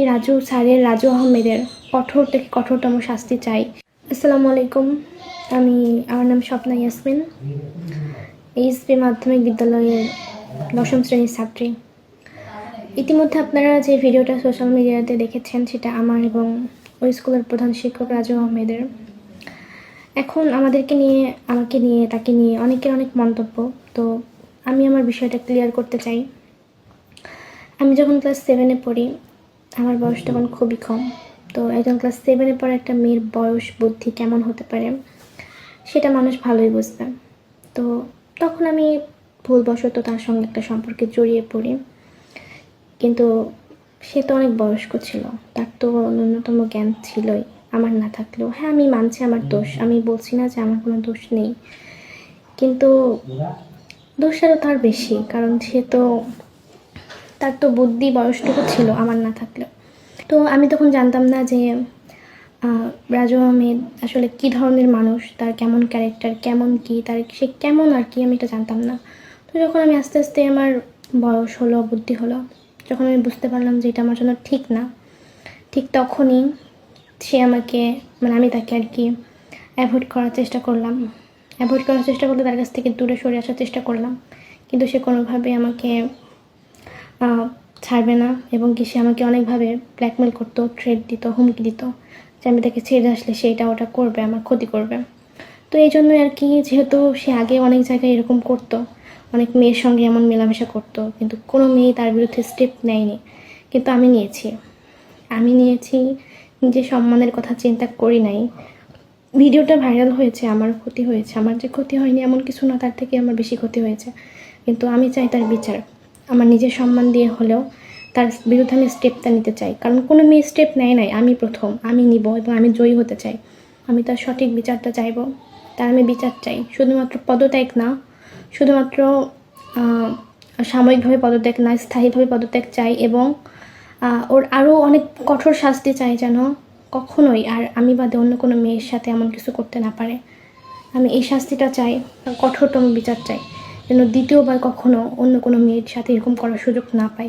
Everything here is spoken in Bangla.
এই রাজু স্যারের, রাজু আহমেদের কঠোর থেকে কঠোরতম শাস্তি চাই। আসসালামু আলাইকুম। আমি, আমার নাম স্বপ্না ইয়াসমিন। এইচপি মাধ্যমিক বিদ্যালয়ের দশম শ্রেণির ছাত্রী। ইতিমধ্যে আপনারা যে ভিডিওটা সোশ্যাল মিডিয়াতে দেখেছেন, সেটা আমার এবং ওই স্কুলের প্রধান শিক্ষক রাজু আহমেদের। এখন আমাদেরকে নিয়ে, আমাকে নিয়ে, তাকে নিয়ে অনেকের অনেক মন্তব্য। তো আমি আমার বিষয়টা ক্লিয়ার করতে চাই। আমি যখন ক্লাস সেভেনে পড়ি আমার বয়স তখন খুবই কম। তো একজন ক্লাস সেভেনে পড়া একটা মেয়ের বয়স, বুদ্ধি কেমন হতে পারে, সেটা মানুষ ভালোই বুঝবে। তো তখন আমি ভুলবশত তার সঙ্গে একটা সম্পর্কে জড়িয়ে পড়ি। কিন্তু সে তো অনেক বয়স্ক ছিল, তার তো ন্যূনতম জ্ঞান ছিলই, আমার না থাকলেও। হ্যাঁ আমি মানছি আমার দোষ, আমি বলছি না যে আমার কোনো দোষ নেই। কিন্তু দোষেরও তার বেশি, কারণ সে তো তার তো বুদ্ধি বয়সটুকু ছিল, আমার না থাকলেও। তো আমি তখন জানতাম না যে রাজু আহমেদ আসলে কী ধরনের মানুষ, তার কেমন ক্যারেক্টার কেমন কি, তার সে কেমন আর কি, আমি এটা জানতাম না। তো যখন আমি আস্তে আস্তে আমার বয়স হলো, বুদ্ধি হলো, যখন আমি বুঝতে পারলাম যে এটা আমার জন্য ঠিক না, ঠিক তখনই সে আমাকে মানে আমি তাকে আর কি অ্যাভয়েড করার চেষ্টা করলাম। অ্যাভয়েড করার চেষ্টা করলে তার কাছ থেকে দূরে সরে আসার চেষ্টা করলাম। কিন্তু সে কোনোভাবে আমাকে ছাড়বে না এবং কি সে আমাকে অনেকভাবে ব্ল্যাকমেল করতো থ্রেড দিত, হুমকি দিত যে আমি তাকে ছেড়ে আসলে সে এটা ওটা করবে, আমার ক্ষতি করবে। তো এই জন্যই আর কি যেহেতু সে আগে অনেক জায়গায় এরকম করতো, অনেক মেয়ের সঙ্গে এমন মেলামেশা করতো, কিন্তু কোনো মেয়ে তার বিরুদ্ধে স্টেপ নেয়নি। কিন্তু আমি নিয়েছি। আমি নিয়েছি, নিজের সম্মানের কথা চিন্তা করি নাই। ভিডিওটা ভাইরাল হয়েছে, আমার ক্ষতি হয়েছে, আমার যে ক্ষতি হয়নি এমন কিছু না, তার থেকে আমার বেশি ক্ষতি হয়েছে। কিন্তু আমি চাই তার বিচার। আমার নিজের সম্মান দিয়ে হলেও তার বিরুদ্ধে আমি স্টেপটা নিতে চাই। কারণ কোনো মেয়ে স্টেপ নেয় নাই, আমি প্রথম, আমি নিব এবং আমি জয়ী হতে চাই। আমি তার সঠিক বিচারটা চাইব, তার আমি বিচার চাই। শুধুমাত্র পদত্যাগ না, শুধুমাত্র সাময়িকভাবে পদত্যাগ না, স্থায়ীভাবে পদত্যাগ চাই এবং ওর আরও অনেক কঠোর শাস্তি চাই যেন কখনোই আর আমি বাদে অন্য কোনো মেয়ের সাথে এমন কিছু করতে না পারে। আমি এই শাস্তিটা চাই, কঠোরতম বিচার চাই। যেন দ্বিতীয়বার কখনো অন্য কোনো মেয়ের সাথে এরকম করার সুযোগ না পাই।